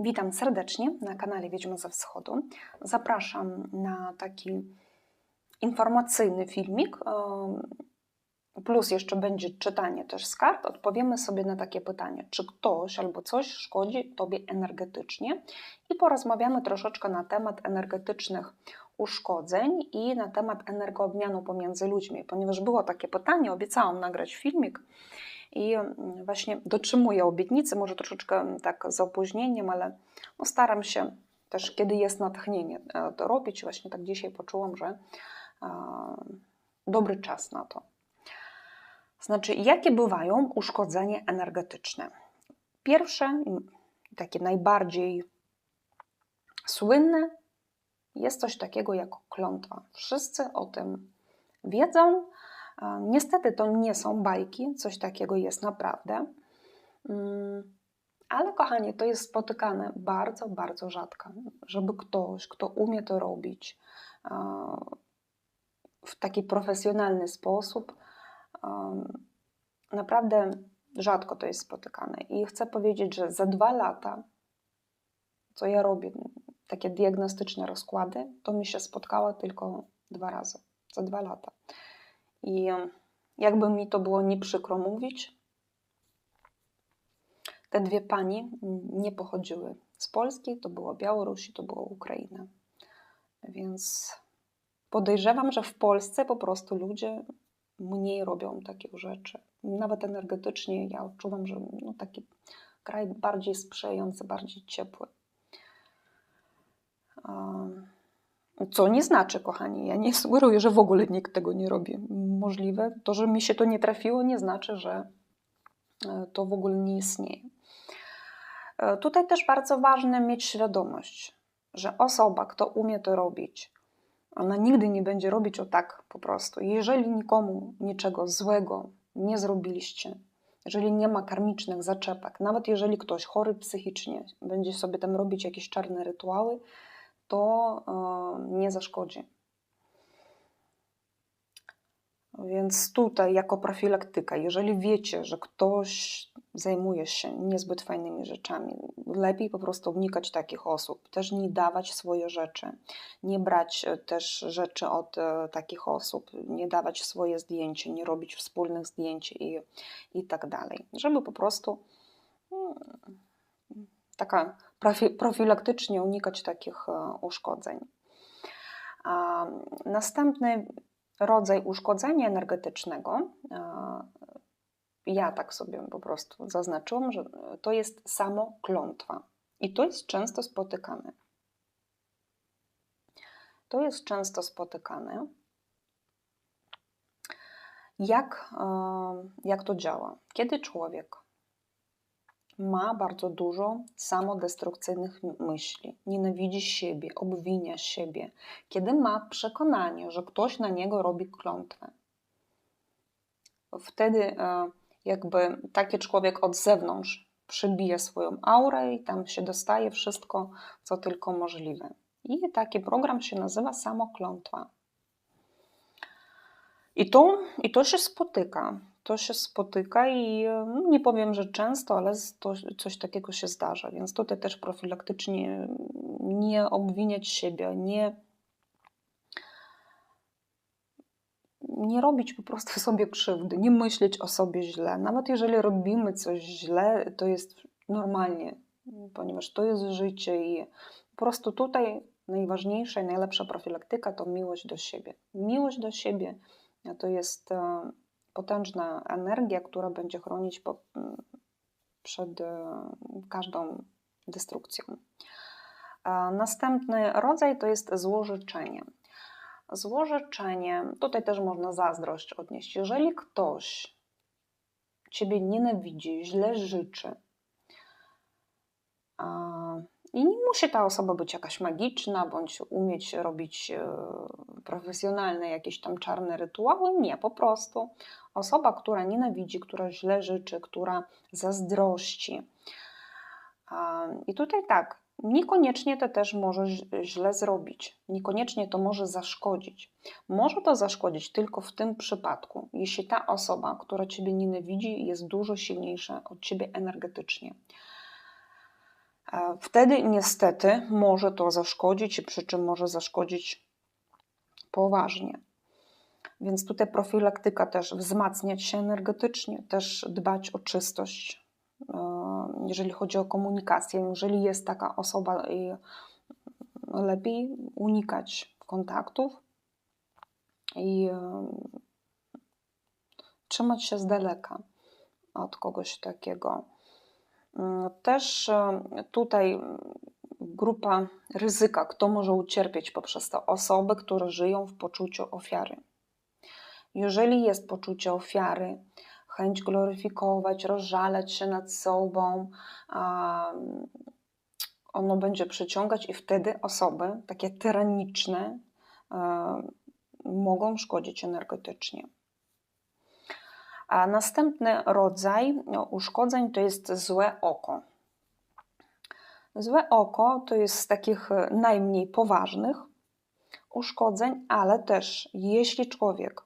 Witam serdecznie na kanale Wiedźmy ze Wschodu. Zapraszam na taki informacyjny filmik, plus jeszcze będzie czytanie też z kart. Odpowiemy sobie na takie pytanie, czy ktoś albo coś szkodzi Tobie energetycznie? I porozmawiamy troszeczkę na temat energetycznych uszkodzeń i na temat energoobmianu pomiędzy ludźmi, ponieważ było takie pytanie, obiecałam nagrać filmik, i mm, właśnie dotrzymuję obietnicy, może troszeczkę mm, tak z opóźnieniem, ale no staram się też, kiedy jest natchnienie, e, to robić. Właśnie tak dzisiaj poczułam, że dobry czas na to. Znaczy, jakie bywają uszkodzenia energetyczne? Pierwsze, takie najbardziej słynne, jest coś takiego jak klątwa. Wszyscy o tym wiedzą, Niestety to nie są bajki, coś takiego jest naprawdę. Mm, ale kochanie, to jest spotykane bardzo, bardzo rzadko, żeby ktoś, kto umie to robić w taki profesjonalny sposób, naprawdę rzadko to jest spotykane. I chcę powiedzieć, że za dwa lata, co ja robię, takie diagnostyczne rozkłady, to mi się spotkało tylko dwa razy. Za dwa lata. I jakby mi to było nie przykro mówić, te dwie pani nie pochodziły z Polski, to było Białorusi, to było Ukraina. Więc podejrzewam, że w Polsce po prostu ludzie mniej robią takich rzeczy. Nawet energetycznie ja odczuwam, że no, taki kraj bardziej sprzyjający, bardziej ciepły. Um, co nie znaczy, kochani, ja nie sugeruję, że w ogóle nikt tego nie robi. Możliwe, to, że mi się to nie trafiło, nie znaczy, że e, to w ogóle nie istnieje. E, tutaj też bardzo ważne mieć świadomość, że osoba, kto umie to robić, ona nigdy nie będzie robić o tak po prostu. Jeżeli nikomu niczego złego nie zrobiliście, jeżeli nie ma karmicznych zaczepek, nawet jeżeli ktoś chory psychicznie będzie sobie tam robić jakieś czarne rytuały, to e, nie zaszkodzi. Więc tutaj, jako profilaktyka, jeżeli wiecie, że ktoś zajmuje się niezbyt fajnymi rzeczami, lepiej po prostu unikać takich osób, też nie dawać swoje rzeczy, nie brać e, też rzeczy od e, takich osób, nie dawać swoje zdjęcia, nie robić wspólnych zdjęć i, i tak dalej, żeby po prostu hmm, taka profilaktycznie unikać takich e, uszkodzeń. Następny rodzaj uszkodzenia energetycznego, e, ja tak sobie po prostu zaznaczyłam, że to jest samo klątwa. I to jest często spotykane. To jest często spotykane. Jak, e, jak to działa? Kiedy człowiek ma bardzo dużo samodestrukcyjnych myśli, nienawidzi siebie, obwinia siebie, kiedy ma przekonanie, że ktoś na niego robi klątwę. Wtedy e, jakby taki człowiek od zewnątrz przybija swoją aurę i tam się dostaje wszystko, co tylko możliwe. I taki program się nazywa samoklątwa. I to, I to się spotyka to się spotyka i no, nie powiem, że często, ale to, coś takiego się zdarza. Więc tutaj też profilaktycznie nie obwiniać siebie, nie, nie robić po prostu sobie krzywdy, nie myśleć o sobie źle. Nawet jeżeli robimy coś źle, to jest normalnie, ponieważ to jest życie i po prostu tutaj najważniejsza i najlepsza profilaktyka to miłość do siebie. Miłość do siebie to jest e, potężna energia, która będzie chronić po, mm, przed e, każdą destrukcją. Następny rodzaj to jest złożyczenie. Złożyczenie, tutaj też można zazdrość odnieść. Jeżeli ktoś ciebie nienawidzi, źle życzy, i nie musi ta osoba być jakaś magiczna, bądź umieć robić e, profesjonalne jakieś tam czarne rytuały. Nie, po prostu osoba, która nienawidzi, która źle życzy, która zazdrości. I tutaj tak, niekoniecznie to też może źle zrobić, niekoniecznie to może zaszkodzić. Może to zaszkodzić tylko w tym przypadku, jeśli ta osoba, która ciebie nienawidzi, jest dużo silniejsza od ciebie energetycznie wtedy niestety może to zaszkodzić przy czym może zaszkodzić poważnie. Więc tutaj profilaktyka też wzmacniać się energetycznie, też dbać o czystość, e, jeżeli chodzi o komunikację. Jeżeli jest taka osoba, lepiej unikać kontaktów i e, trzymać się z daleka od kogoś takiego. Mm, też e, tutaj grupa ryzyka, kto może ucierpieć poprzez to osoby, które żyją w poczuciu ofiary. Jeżeli jest poczucie ofiary, chęć gloryfikować, rozżalać się nad sobą, ono będzie przyciągać i wtedy osoby takie tyraniczne mogą szkodzić energetycznie. A następny rodzaj uszkodzeń to jest złe oko. Złe oko to jest z takich najmniej poważnych uszkodzeń, ale też jeśli człowiek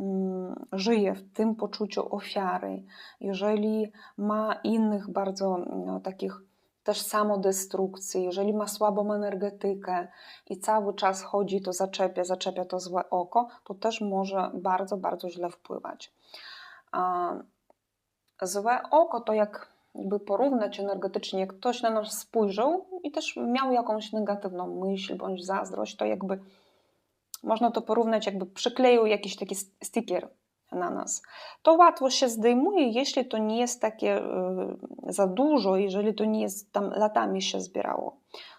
mm, żyje w tym poczuciu ofiary, jeżeli ma innych bardzo no, takich też samodestrukcji, jeżeli ma słabą energetykę i cały czas chodzi, to zaczepia, zaczepia to złe oko, to też może bardzo, bardzo źle wpływać. Złe oko to jak jakby porównać energetycznie, jak ktoś na nas spojrzał i też miał jakąś negatywną myśl bądź zazdrość, to jakby można to porównać, jakby przykleił jakiś taki sticker na nas. To łatwo się zdejmuje, jeśli to nie jest takie y, za dużo, jeżeli to nie jest tam latami się zbierało.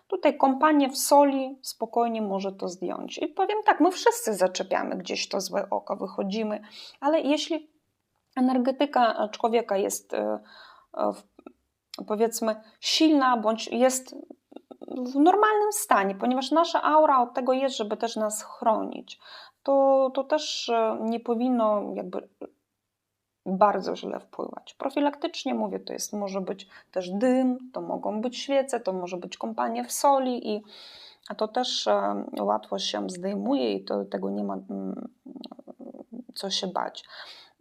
Tutaj kompania w soli spokojnie może to zdjąć. I powiem tak, my wszyscy zaczepiamy gdzieś to złe oko, wychodzimy, ale jeśli energetyka człowieka jest y, y, powiedzmy silna, bądź jest w normalnym stanie, ponieważ nasza aura od tego jest, żeby też nas chronić to, to też e, nie powinno jakby bardzo źle wpływać. Profilaktycznie mówię, to jest, może być też dym, to mogą być świece, to może być kąpanie w soli i a to też e, łatwo się zdejmuje i to, tego nie ma mm, co się bać.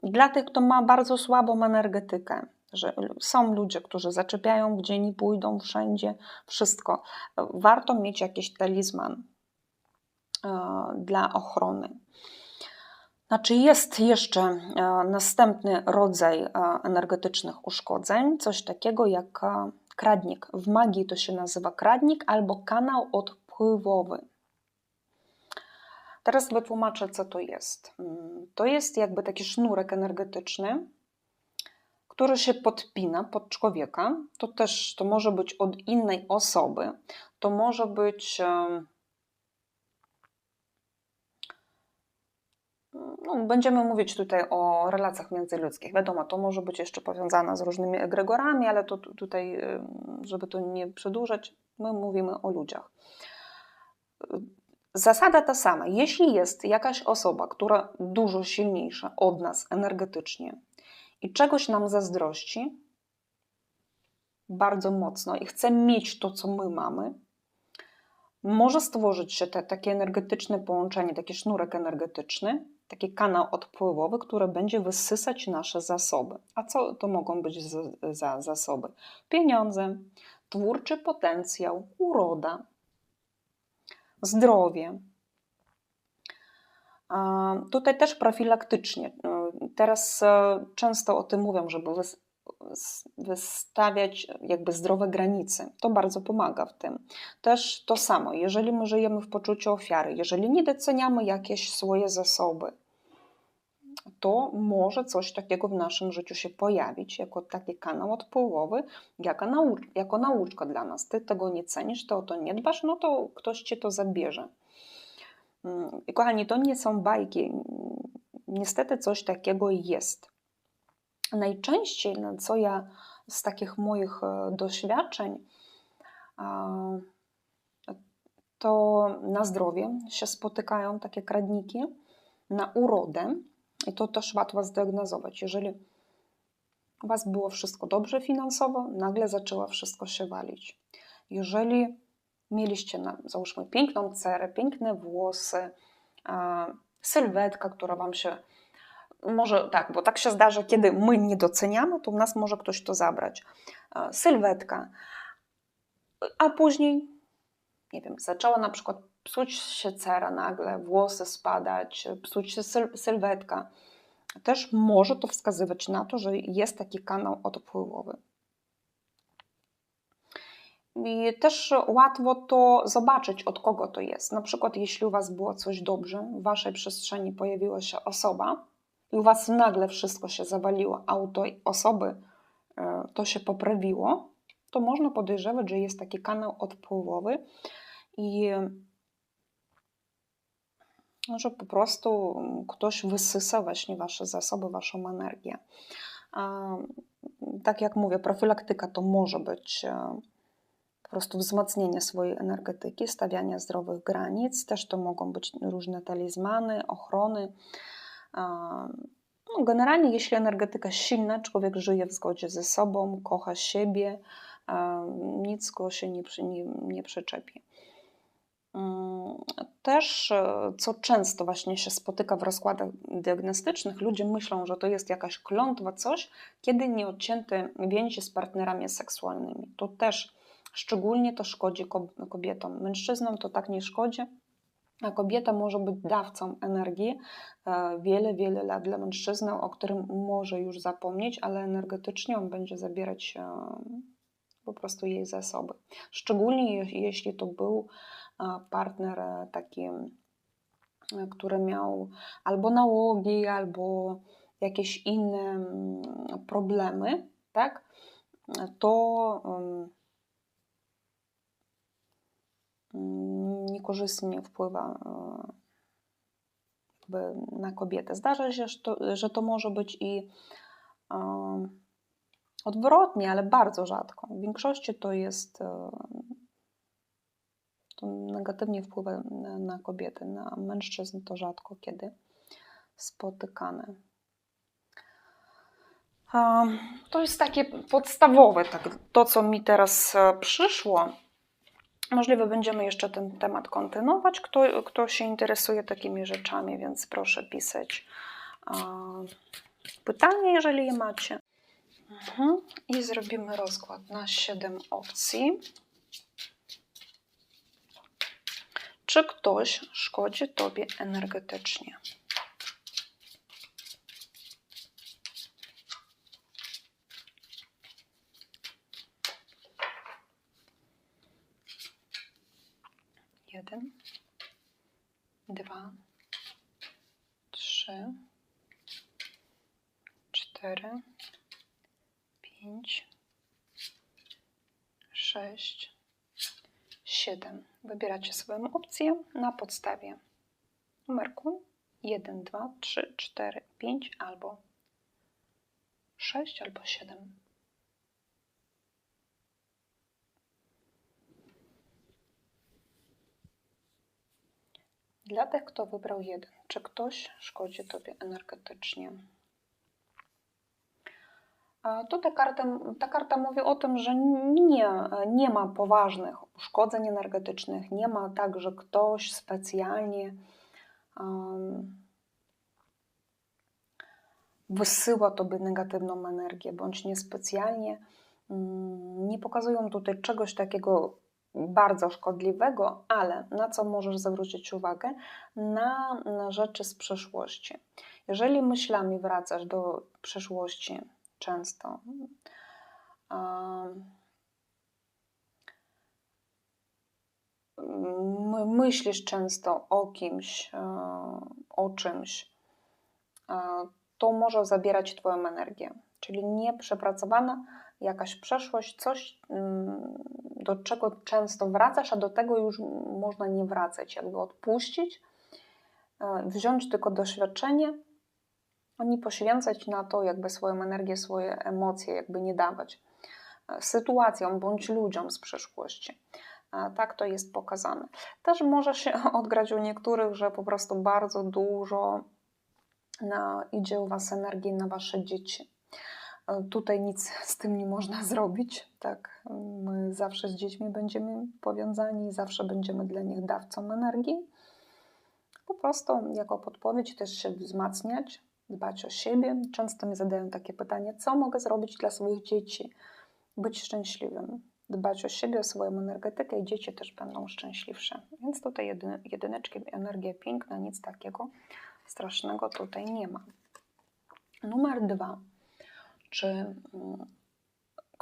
Dla tych, kto ma bardzo słabą energetykę, że są ludzie, którzy zaczepiają, gdzie nie pójdą, wszędzie, wszystko. Warto mieć jakiś talizman, E, dla ochrony. Znaczy jest jeszcze e, następny rodzaj e, energetycznych uszkodzeń, coś takiego jak kradnik. W magii to się nazywa kradnik albo kanał odpływowy. Teraz wytłumaczę, co to jest. Mm, to jest jakby taki sznurek energetyczny, który się podpina pod człowieka. To też to może być od innej osoby, to może być no, będziemy mówić tutaj o relacjach międzyludzkich. Wiadomo, to może być jeszcze powiązane z różnymi egregorami, ale to tutaj, żeby to nie przedłużać, my mówimy o ludziach. Zasada ta sama. Jeśli jest jakaś osoba, która dużo silniejsza od nas energetycznie i czegoś nam zazdrości bardzo mocno i chce mieć to, co my mamy, może stworzyć się te, takie energetyczne połączenie, taki sznurek energetyczny, taki kanał odpływowy, który będzie wysysać nasze zasoby. A co to mogą być za, za zasoby? Pieniądze, twórczy potencjał, uroda, zdrowie. Tutaj też profilaktycznie. Teraz e, często o tym mówią, żeby wystawiać jakby zdrowe granice. To bardzo pomaga w tym. Też to samo, jeżeli my żyjemy w poczuciu ofiary, jeżeli nie doceniamy jakieś swoje zasoby, to może coś takiego w naszym życiu się pojawić, jako taki kanał odpływowy, jako, naucz jako nauczka dla nas. Ty tego nie cenisz, to o to nie dbasz, no to ktoś ci to zabierze. Mm, I kochani, to nie są bajki. Niestety coś takiego jest. Najczęściej, na co ja z takich moich e, doświadczeń, to na zdrowie się spotykają takie kradniki, na urodę, i to też łatwo zdiagnozować. Jeżeli u Was było wszystko dobrze finansowo, nagle zaczęło wszystko się walić. Jeżeli mieliście, na, załóżmy, piękną cerę, piękne włosy, sylwetka, która Wam się może tak, bo tak się zdarza, kiedy my nie doceniamy, to u nas może ktoś to zabrać. Sylwetka. a później, nie wiem, zaczęła na przykład psuć się cera nagle, włosy spadać, psuć się syl sylwetka, też może to wskazywać na to, że jest taki kanał odpływowy. I też łatwo to zobaczyć, od kogo to jest. Na przykład, jeśli u Was było coś dobrze, w Waszej przestrzeni pojawiła się osoba i u Was nagle wszystko się zawaliło, a u tej osoby e, to się poprawiło, to można podejrzewać, że jest taki kanał odpływowy i że po prostu ktoś wysysa właśnie Wasze zasoby, Waszą energię. Tak jak mówię, profilaktyka to może być e, po prostu wzmacnienie swojej energetyki, stawianie zdrowych granic. Też to mogą być różne talizmany, ochrony. No, generalnie, jeśli energetyka silna, człowiek żyje w zgodzie ze sobą, kocha siebie, nic go się nie, nie, nie przyczepi. Mm, też, e, co często właśnie się spotyka w rozkładach diagnostycznych, ludzie myślą, że to jest jakaś klątwa, coś, kiedy nieodcięte więzi z partnerami seksualnymi. To też szczególnie to szkodzi kobietom. Mężczyznom to tak nie szkodzi, a kobieta może być dawcą energii e, wiele, wiele lat dla mężczyzny, o którym może już zapomnieć, ale energetycznie on będzie zabierać e, po prostu jej zasoby. Szczególnie jeśli to był partner e, taki, e, który miał albo nałogi, albo jakieś inne mm, problemy, tak, to niekorzystnie wpływa e, na kobietę. Zdarza się, że to, że to może być i odwrotnie, ale bardzo rzadko. W większości to jest negatywnie wpływa na, na kobiety, na mężczyzn to rzadko kiedy spotykane. To jest takie podstawowe, tak, to co mi teraz e, przyszło. Możliwe będziemy jeszcze ten temat kontynuować. Kto, kto się interesuje takimi rzeczami, więc proszę pisać pytanie, jeżeli je macie. Mhm. I zrobimy rozkład na 7 opcji. Czy ktoś szkodzi Tobie energetycznie? Jeden, dwa, trzy, cztery, pięć, sześć, 7. Wybieracie swoją opcję na podstawie numerku 1, 2, 3, 4, 5 albo 6 albo 7. Dla tych, kto wybrał jeden, czy ktoś szkodzi Tobie energetycznie? To ta karta, ta karta mówi o tym, że nie, nie ma poważnych uszkodzeń energetycznych, nie ma tak, że ktoś specjalnie um, wysyła tobie negatywną energię, bądź niespecjalnie. Um, nie pokazują tutaj czegoś takiego bardzo szkodliwego, ale na co możesz zwrócić uwagę? Na, na rzeczy z przeszłości. Jeżeli myślami wracasz do przeszłości, często. Myślisz często o kimś, e, o czymś, e, to może zabierać Twoją energię. Czyli nieprzepracowana jakaś przeszłość, coś, mm, do czego często wracasz, a do tego już można nie wracać, jakby odpuścić, e, wziąć tylko doświadczenie nie poświęcać na to jakby swoją energię, swoje emocje, jakby nie dawać e, sytuacjom bądź ludziom z przeszłości. E, tak to jest pokazane. Też może się odgrać u niektórych, że po prostu bardzo dużo na, idzie u Was energii na Wasze dzieci. E, tutaj nic z tym nie można zrobić. Tak? My zawsze z dziećmi będziemy powiązani, zawsze będziemy dla nich dawcą energii. Po prostu jako podpowiedź też się wzmacniać, dbać o siebie. Często mi zadają takie pytanie, co mogę zrobić dla swoich dzieci, być szczęśliwym. dbać o siebie, o swoją energetykę i dzieci też będą szczęśliwsze. Więc tutaj jedyne, jedyneczki, energia piękna, nic takiego strasznego tutaj nie ma. Numer dwa. Czy mm,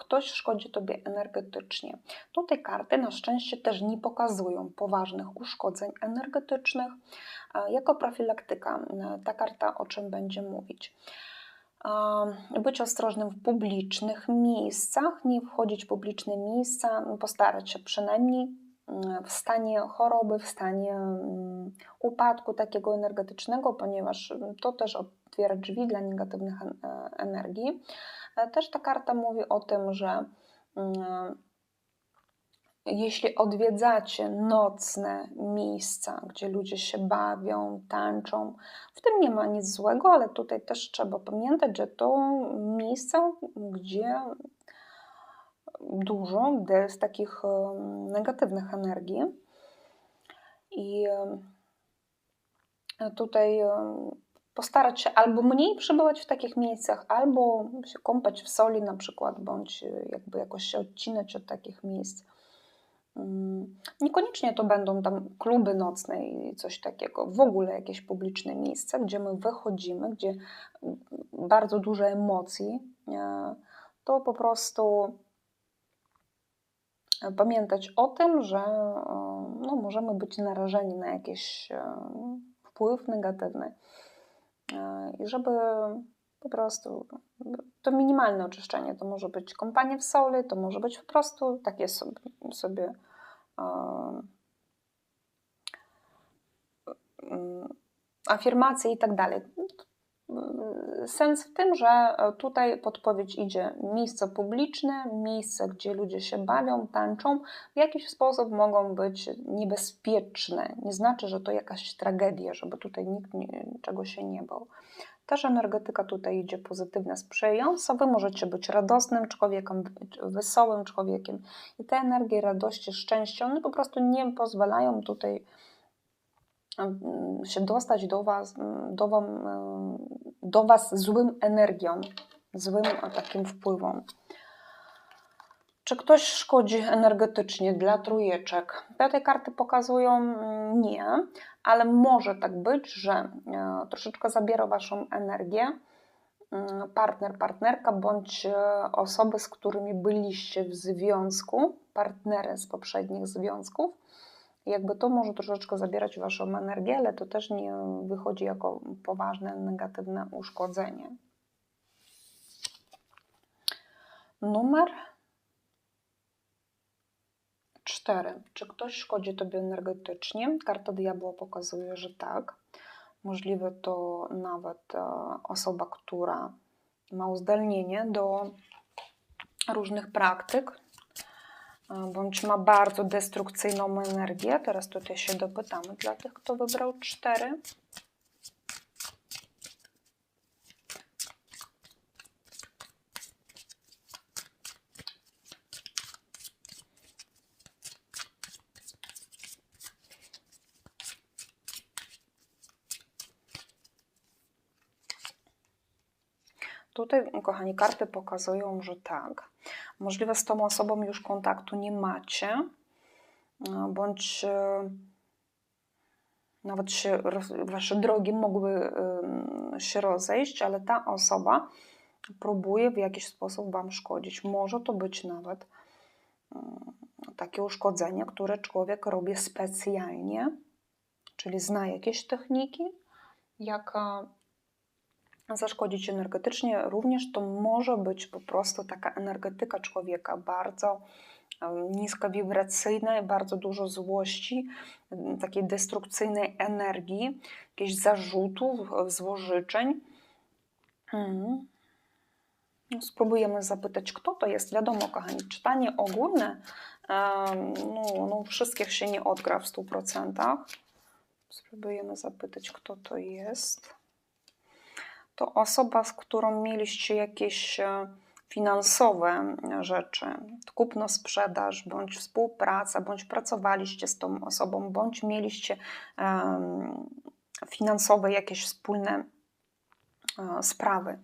ktoś szkodzi Tobie energetycznie? Tutaj karty na szczęście też nie pokazują poważnych uszkodzeń energetycznych. Jako profilaktyka e, ta karta o czym będzie mówić? Być ostrożnym w publicznych miejscach, nie wchodzić w publiczne miejsca, postarać się przynajmniej mm, w stanie choroby, w stanie mm, upadku takiego energetycznego, ponieważ to też otwiera drzwi dla negatywnych e, energii. E, Też ta karta mówi o tym, że mm, jeśli odwiedzacie nocne miejsca, gdzie ludzie się bawią, tańczą, w tym nie ma nic złego, ale tutaj też trzeba pamiętać, że to miejsca, gdzie dużo jest takich negatywnych energii. I tutaj postarać się albo mniej przebywać w takich miejscach, albo się kąpać w soli na przykład, bądź e, jakby jakoś się odcinać od takich miejsc. Mm, Niekoniecznie to będą tam kluby nocne i coś takiego, w ogóle jakieś publiczne miejsca, gdzie my wychodzimy, gdzie mm, bardzo dużo emocji, to po prostu e, pamiętać o tym, że e, no, możemy być narażeni na jakiś e, wpływ negatywny. E, I żeby po prostu to minimalne oczyszczenie, to może być kąpanie w soli, to może być po prostu takie sobie, sobie e, mm, afirmacje i tak dalej. Sens w tym, że tutaj podpowiedź idzie miejsce publiczne, miejsce, gdzie ludzie się bawią, tańczą, w jakiś sposób mogą być niebezpieczne. Nie znaczy, że to jakaś tragedia, żeby tutaj nikt czego się nie bał. Też energetyka tutaj idzie pozytywna, sprzyjająca. Wy możecie być radosnym człowiekiem, wesołym człowiekiem. I te energie radości, szczęścia, one po prostu nie pozwalają tutaj się dostać do was, mm, do, wam, mm, do was złym energią, złym takim wpływom. Czy ktoś szkodzi energetycznie dla trójeczek? Te karty pokazują mm, nie, ale może tak być, że e, troszeczkę zabiera Waszą energię mm, partner, partnerka bądź e, osoby, z którymi byliście w związku, partnery z poprzednich związków. Jakby to może troszeczkę zabierać Waszą energię, ale to też nie wychodzi jako poważne negatywne uszkodzenie. Numer 4. Czy ktoś szkodzi Tobie energetycznie? Karta diabła pokazuje, że tak. Możliwe to nawet e, osoba, która ma uzdolnienie do różnych praktyk, bądź ma bardzo destrukcyjną energię. Teraz tutaj się dopytamy dla tych, kto wybrał 4. Tutaj, kochani, karty pokazują, że tak. Możliwe z tą osobą już kontaktu nie macie, e, bądź e, nawet się, wasze drogi mogły się rozejść, ale ta osoba próbuje w jakiś sposób wam szkodzić. Może to być nawet takie uszkodzenie, które człowiek robi specjalnie, czyli zna jakieś techniki, jak zaszkodzić energetycznie. Również to może być po prostu taka energetyka człowieka bardzo i bardzo dużo złości, takiej destrukcyjnej energii, jakichś zarzutów, e, złożyczeń. Mhm. No, Spróbujemy zapytać, kto to jest. Wiadomo, kochani, czytanie ogólne no, no, wszystkich się nie odgra w 100%. Spróbujemy zapytać, kto to jest. To osoba, z którą mieliście jakieś e, finansowe rzeczy, kupno, sprzedaż, bądź współpraca, bądź pracowaliście z tą osobą, bądź mieliście finansowe jakieś wspólne e, sprawy.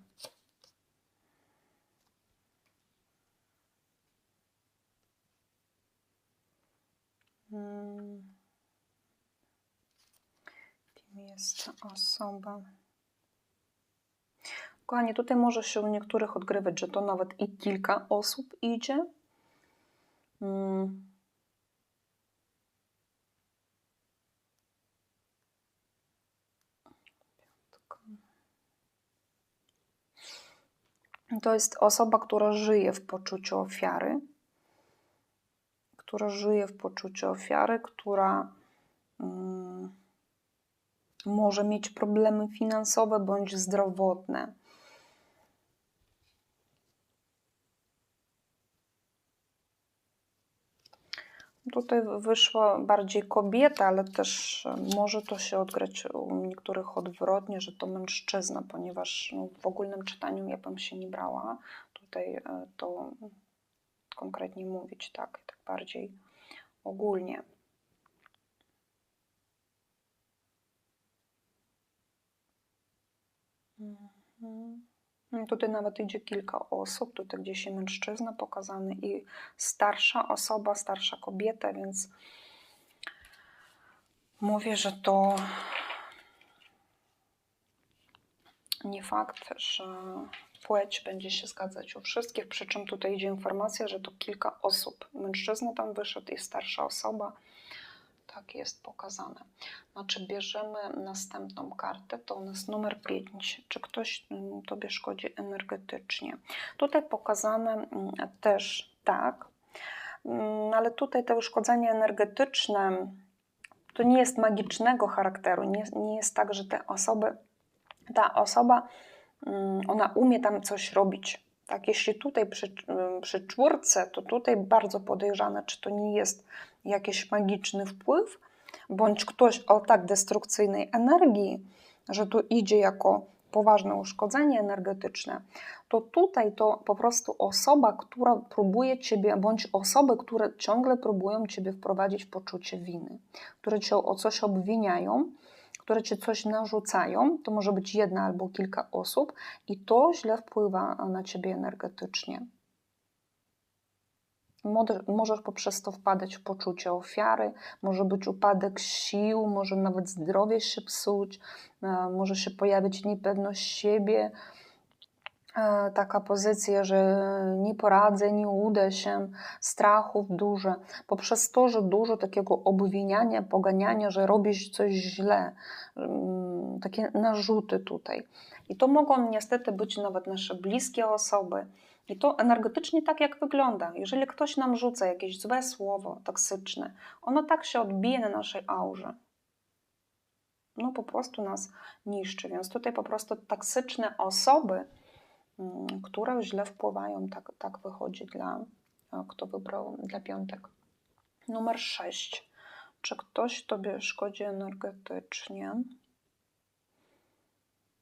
Mm. Kim jest osoba? Kochani, tutaj może się u niektórych odgrywać, że to nawet i kilka osób idzie. Mm. To jest osoba, która żyje w poczuciu ofiary, która żyje w poczuciu ofiary, która mm, może mieć problemy finansowe bądź zdrowotne. Tutaj wyszła bardziej kobieta, ale też może to się odgrać u niektórych odwrotnie, że to mężczyzna, ponieważ no, w ogólnym czytaniu ja bym się nie brała tutaj e, to konkretnie mówić, tak, tak bardziej ogólnie. Mhm. Tutaj nawet idzie kilka osób, tutaj gdzieś jest mężczyzna pokazany i starsza osoba, starsza kobieta, więc mówię, że to nie fakt, że płeć będzie się zgadzać u wszystkich, przy czym tutaj idzie informacja, że to kilka osób. Mężczyzna tam wyszedł i starsza osoba tak jest pokazane. Znaczy bierzemy następną kartę, to u nas numer 5. Czy ktoś mm, Tobie szkodzi energetycznie? Tutaj pokazane mm, też tak, mm, ale tutaj te uszkodzenie energetyczne to nie jest magicznego charakteru, nie, nie jest tak, że te osoby, ta osoba, ona umie tam coś robić. Tak, jeśli tutaj przy, przy czwórce, to tutaj bardzo podejrzane, czy to nie jest jakiś magiczny wpływ, bądź ktoś o tak destrukcyjnej energii, że tu idzie jako poważne uszkodzenie energetyczne, to tutaj to po prostu osoba, która próbuje ciebie, bądź osoby, które ciągle próbują ciebie wprowadzić w poczucie winy, które cię o coś obwiniają, które ci coś narzucają, to może być jedna albo kilka osób, i to źle wpływa na ciebie energetycznie. Możesz poprzez to wpadać w poczucie ofiary, może być upadek sił, może nawet zdrowie się psuć, e, może się pojawić niepewność siebie, taka pozycja, że nie poradzę, nie uda się, strachów dużo, poprzez to, że dużo takiego obwiniania, poganiania, że robisz coś źle, mm, takie narzuty tutaj. I to mogą niestety być nawet nasze bliskie osoby, i to energetycznie tak, jak wygląda. Jeżeli ktoś nam rzuca jakieś złe słowo toksyczne, ono tak się odbije na naszej aurze. No po prostu nas niszczy. Więc tutaj po prostu toksyczne osoby, które źle wpływają, tak, tak wychodzi dla, kto wybrał dla piątek. Numer 6. Czy ktoś Tobie szkodzi energetycznie?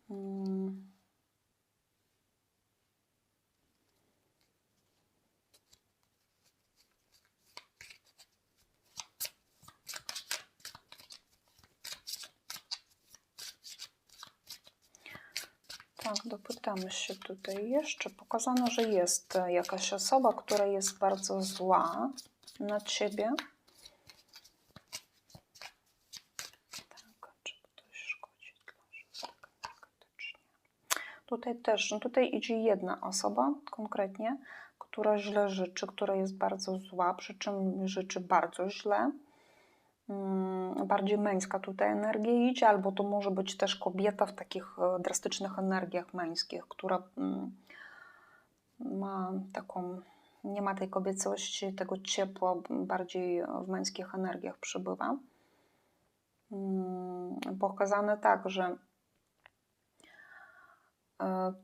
Hmm. Tak, dopytamy się tutaj jeszcze. Pokazano, że jest jakaś osoba, która jest bardzo zła na ciebie. Tak, Tutaj też, no tutaj idzie jedna osoba konkretnie, która źle życzy, która jest bardzo zła, przy czym życzy bardzo źle. Mm, bardziej męska tutaj energia idzie, albo to może być też kobieta w takich e, drastycznych energiach męskich, która mm, ma taką, nie ma tej kobiecości, tego ciepła, bardziej w męskich energiach przybywa. Mm, pokazane tak, że E,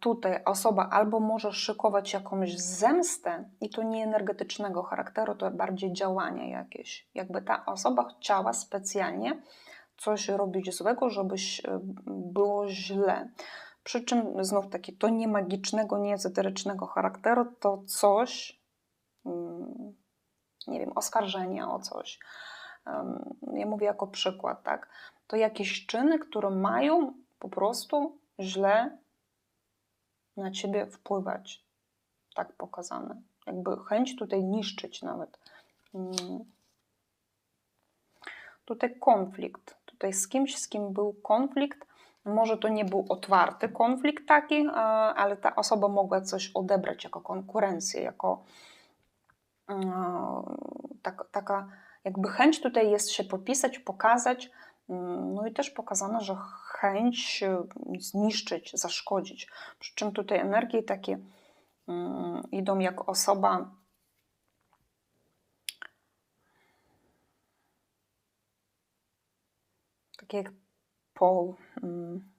tutaj osoba albo może szykować jakąś zemstę i to nie energetycznego charakteru, to bardziej działania jakieś. Jakby ta osoba chciała specjalnie coś robić złego, żeby e, było źle. Przy czym znów taki to nie magicznego, nie ezoterycznego charakteru, to coś, mm, nie wiem, oskarżenie o coś. Ja mówię jako przykład, tak? To jakieś czyny, które mają po prostu źle na ciebie wpływać. Tak pokazane. Jakby chęć tutaj niszczyć nawet. Mm. Tutaj konflikt. Tutaj z kimś, z kim był konflikt. Może to nie był otwarty konflikt taki, ale ta osoba mogła coś odebrać jako konkurencję, jako tak, taka jakby chęć tutaj jest się popisać, pokazać. mm, No i też pokazane, że chęć e, zniszczyć, zaszkodzić. Przy czym tutaj energii takie mm, idą jak osoba takie jak mm,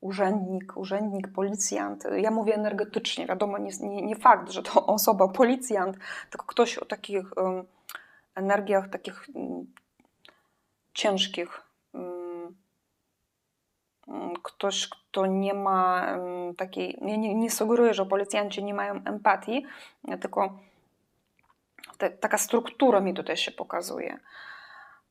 urzędnik, urzędnik, policjant. Ja mówię energetycznie, wiadomo, nie, nie, nie fakt, że to osoba, policjant, tylko ktoś o takich em, energiach, takich mm, ciężkich. Mm, Ktoś, kto nie ma takiej. Nie, nie sugeruję, że policjanci nie mają empatii, tylko te, taka struktura mi tutaj się pokazuje.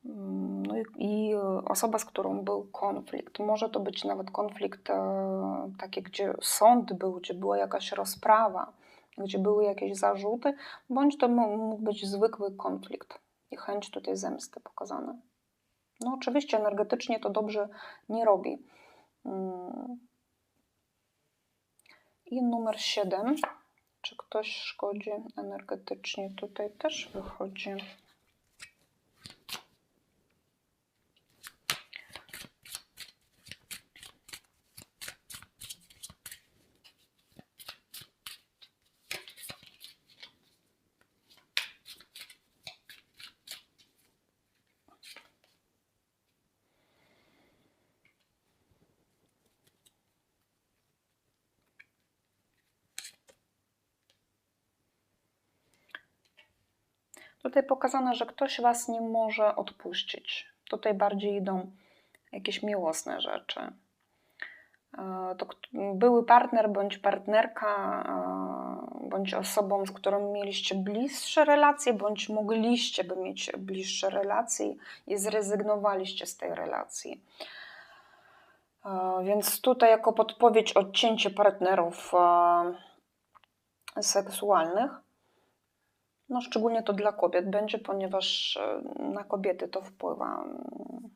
Mm, No i, i osoba, z którą był konflikt. Może to być nawet konflikt e, taki, gdzie sąd był, gdzie była jakaś rozprawa, gdzie były jakieś zarzuty, bądź to mógł być zwykły konflikt i chęć tutaj zemsty pokazana. No oczywiście energetycznie to dobrze nie robi. I numer 7. Czy ktoś szkodzi energetycznie? Tutaj też wychodzi. Tutaj pokazane, że ktoś Was nie może odpuścić. Tutaj bardziej idą jakieś miłosne rzeczy. E, To były partner bądź partnerka, e, bądź osobą, z którą mieliście bliższe relacje, bądź mogliście by mieć bliższe relacje i zrezygnowaliście z tej relacji. E, Więc tutaj jako podpowiedź odcięcie partnerów seksualnych. No, szczególnie to dla kobiet będzie, ponieważ e, na kobiety to wpływa mm,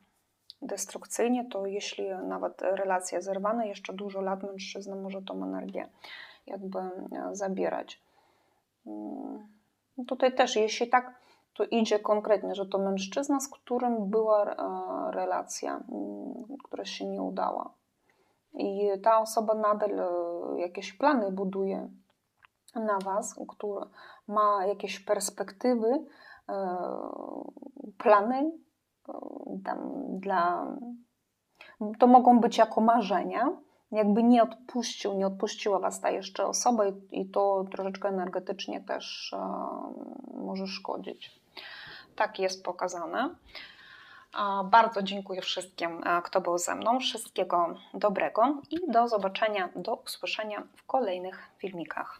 destrukcyjnie, to jeśli nawet relacja zerwana, jeszcze dużo lat mężczyzna może tą energię jakby e, zabierać. Mm, Tutaj też, jeśli tak, to idzie konkretnie, że to mężczyzna, z którym była e, relacja, mm, która się nie udała. I ta osoba nadal jakieś plany buduje na Was, który ma jakieś perspektywy, e, plany e, dla. To mogą być jako marzenia. Jakby nie odpuścił, nie odpuściła Was ta jeszcze osoba, i, to troszeczkę energetycznie też e, może szkodzić. Tak jest pokazane. Bardzo dziękuję wszystkim, kto był ze mną. Wszystkiego dobrego i do zobaczenia, do usłyszenia w kolejnych filmikach.